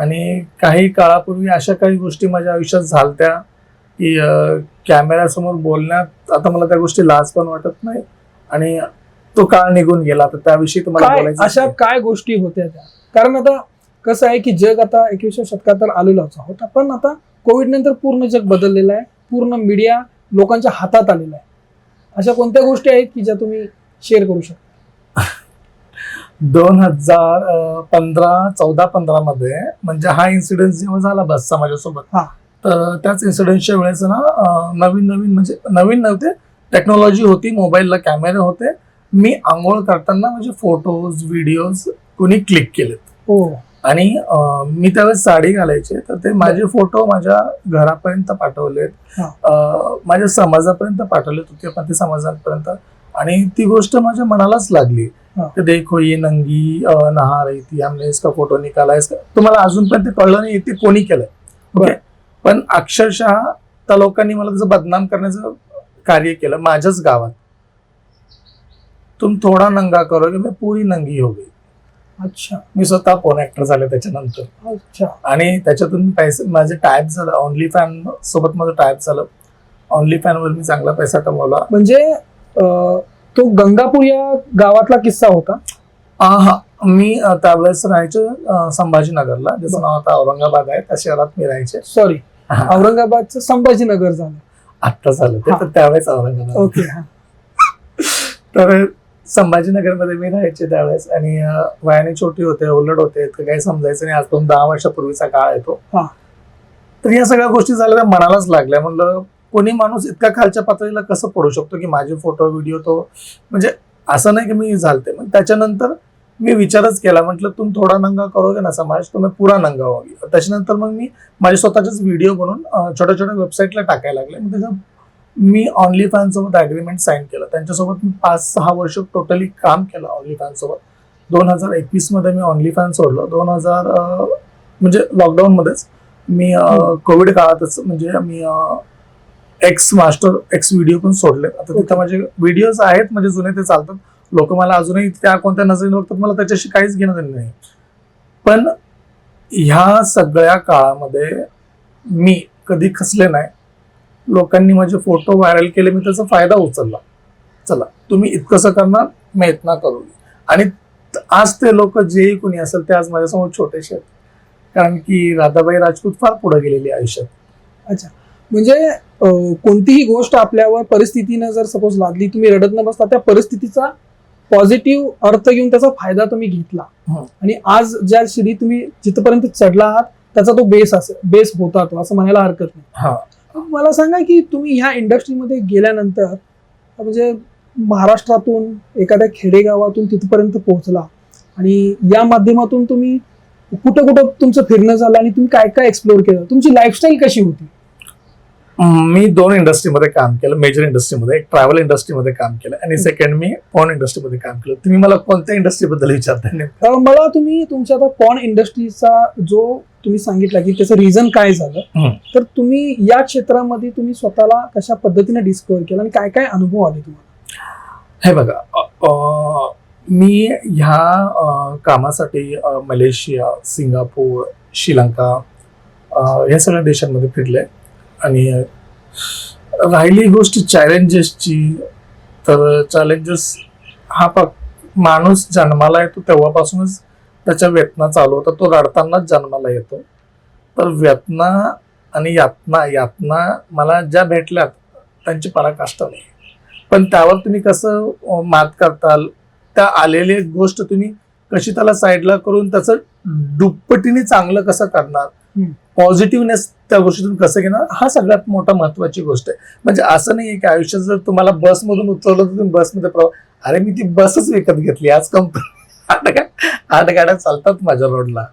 आणि काही काळापूर्वी अशा काही गोष्टी माझ्या आयुष्यात झालत्या की कॅमेऱ्यासमोर बोलण्यात आता मला त्या गोष्टी लाज पण वाटत नाही आणि तो काळ निघून गेला. तर त्याविषयी तुम्हाला बोलायचं अशा. काय गोष्टी होत्या त्या? कारण आता कसं आहे की जग आता एकविसव्या शतकात तर आलेलोच आहोत पण आता कोविड नंतर पूर्ण जग बदललेलं आहे. पूर्ण मीडिया लोकांच्या हातात आलेला आहे. अशा कोणत्या गोष्टी आहेत की ज्या तुम्ही शेअर करू शकता? दोन हजार पंधरा चौदा पंधरा मध्ये म्हणजे हा इन्सिडेंट जेव्हा झाला बसचा माझ्यासोबत हा. तर त्याच इन्सिडेंटच्या वेळेस ना नवीन नवीन म्हणजे नवीन नव्हते टेक्नॉलॉजी होती मोबाईलला कॅमेरे होते. मी आंघोळ करताना म्हणजे फोटोज व्हिडिओज कोणी क्लिक केलेत. हो. आणि मी त्यावेळेस साडी घालायचे तर ते माझे फोटो माझ्या घरापर्यंत पाठवलेत. माझ्या समाजापर्यंत पाठवलेत होते पण ते समाजापर्यंत. आणि ती गोष्ट माझ्या मनालाच लागली. देखो ये नंगी नहा रही थी हमने इसका फोटो निकाला इसका. तुम्हाला अजूनपर्यंत कळलं नाही ते कोणी केलंय. पण अक्षरशः त्या लोकांनी मला त्याचं बदनाम करण्याचं कार्य केलं माझ्याच गावात. तुम थोडा नंगा करो की मैं पूरी नंगी हो गई. अच्छा. मी स्वतः फोन ऍक्टर झाले त्याच्यानंतर. अच्छा. आणि त्याच्यातून मी पैसे माझे टाईप झालं ऑनली फॅन सोबत माझं टाईप झालं. ऑनली फॅन वर मी चांगला पैसा कमवला. म्हणजे तो गंगापूर या गावातला किस्सा होता? हा. मी त्यावेळेस राहायचे संभाजीनगरला. ज्याचं नाव आता औरंगाबाद आहे. त्या शहरात मी राहायचे. सॉरी औरंगाबादचं संभाजीनगर झालं. आत्ता झालं. ते. तर त्यावेळेस औरंगाबाद. ओके हा. तर संभाजीनगरमध्ये मी राहायचे त्यावेळेस. आणि वयाने छोटी होते उलट होते इतकं काही समजायचं नाही. आज दोन दहा वर्षापूर्वीचा काळ आहे तो. हा. तर या सगळ्या गोष्टी झाल्या मनालाच लागल्या. म्हणलं कोणी माणूस इतका खालच्या पातळीला कसं पडू शकतो की माझे फोटो व्हिडिओ तो म्हणजे असं नाही की मी झालते. मग त्याच्यानंतर मी विचारच केला. म्हटलं तुम थोडा नंगा करोगे ना समाज? तो मैं पुरा नंगा होगी त्याच्यानंतर मग मी माझे स्वतःचेच व्हिडिओ बनवून छोट्या छोट्या वेबसाईटला टाकायला लागले. मग त्याचं मी ऑनली फॅन सोबत अग्रीमेंट साईन केलं. त्यांच्यासोबत मी पाच सहा वर्ष टोटली काम केलं ऑनली फॅन सोबत. दोन हजार एकवीसमध्ये मी ऑनली फॅन सोडलं. दोन हजार म्हणजे लॉकडाऊन मध्येच मी. कोविड काळातच म्हणजे मी एक्स मास्टर एक्स व्हिडिओ पण सोडले. आता तिथं. माझे व्हिडिओज आहेत म्हणजे जुने ते चालतात. लोक मला अजूनही त्या कोणत्या नजरेने बघतात मला त्याच्याशी काहीच घेणं देणं नाही. पण ह्या सगळ्या काळामध्ये मी कधी खचले नाही. लोकांनी माझे फोटो व्हायरल केले मी त्याचा फायदा उचलला. चला तुम्ही इतकंसं करणार मी इतना करू आणि आज ते लोक जेही कोणी असेल ते आज माझ्यासमोर छोटेसे आहेत. कारण की राधाबाई राजपूत फार पुढे गेलेली आयुष्यात. अच्छा. म्हणजे कोणतीही गोष्ट आपल्यावर परिस्थितीनं जर सपोज लादली तुम्ही रडत न बसता त्या परिस्थितीचा पॉझिटिव्ह अर्थ घेऊन त्याचा फायदा तुम्ही घेतला. आणि आज ज्या शिडी तुम्ही जिथपर्यंत चढला आहात त्याचा तो बेस असेल बेस होता तो असं म्हणायला हरकत नाही. हा. मला सांगा की तुम्ही ह्या इंडस्ट्रीमध्ये गेल्यानंतर म्हणजे महाराष्ट्रातून एखाद्या खेडेगावातून तिथपर्यंत पोहोचला आणि या माध्यमातून तुम्ही कुठं कुठं तुमचं फिरणं झालं आणि तुम्ही काय काय एक्सप्लोर केलं? तुमची लाईफस्टाईल कशी होती? मी दोन इंडस्ट्रीमध्ये काम केलं मेजर इंडस्ट्रीमध्ये एक ट्रॅव्हल इंडस्ट्रीमध्ये काम केलं आणि सेकंड मी फोन इंडस्ट्रीमध्ये काम केलं. तुम्ही मला कोणत्या इंडस्ट्रीबद्दल विचारताय? मला तुम्ही तुमच्या आता पॉन इंडस्ट्रीचा जो तुम्ही सांगितला की त्याचं रिझन काय झालं. तर तुम्ही या क्षेत्रामध्ये तुम्ही स्वतःला कशा पद्धतीने डिस्कवर केलं आणि काय काय अनुभव आले तुम्हाला? हे बघा मी ह्या कामासाठी मलेशिया सिंगापूर श्रीलंका या सगळ्या देशांमध्ये फिरले. आणि राहिली गोष्ट चॅलेंजेसची तर चॅलेंजेस हा फक्त माणूस जन्माला येतो तेव्हापासूनच त्याच्या वेदना चालू होता तो रडतानाच जन्माला येतो. तर व्यतना आणि यातना यातना मला ज्या भेटल्यात त्यांची पराकाष्ठा नाही. पण त्यावर तुम्ही कसं मात करताल? त्या आलेली गोष्ट तुम्ही कशी त्याला साईडला करून त्याचं दुप्पटीने चांगलं कसं करणार? पॉझिटिव्हनेस त्या गोष्टीतून कसं घेणार? हा सगळ्यात मोठा महत्वाची गोष्ट आहे. म्हणजे असं नाही आहे की आयुष्यात जर तुम्हाला बसमधून उतरवलं तर तुम्ही बसमध्ये प्रवास अरे मी ती बसच विकत घेतली. आज कंपनी आठ आठ गाड्या चालतात माझ्या रोडला